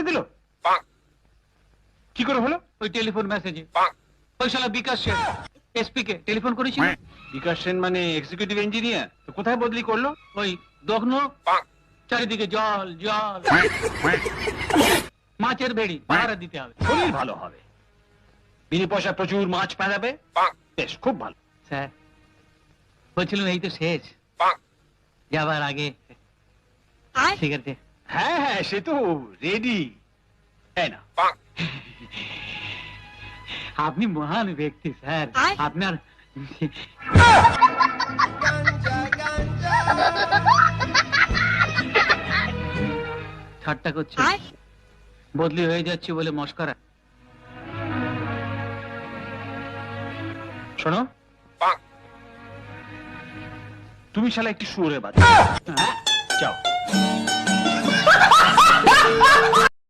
বলে দিল? কি করে হলো? ওই টেলিফোন মেসেজে ওই শালা বিকাশ সেন এসপি কে টেলিফোন করেছিল? বিকাশ সেন মানে এক্সিকিউটিভ ইঞ্জিনিয়ার তো কোথায় বদলি করল? ওই দগ্ন চারিদিকে জল জল। মাছের ভেড়ি পাহারা দিতে হবে। শরীর ভালো হবে। বিনি পয়সা প্রচুর মাছ পেঁদাবে বেশ খুব ভালো। স্যার বলছিলেন এই তো শেষ। যাবার আগে সিগারেটে হ্যাঁ হ্যাঁ সে তো রেডি তাই না আপনি মহান ব্যক্তি স্যার। আপনার ঠাট্টা করছে। বদলি হয়ে যাচ্ছে বলে মস্করা। শোনো। তুমি শালা একটি শুয়োরের বাচ্চা।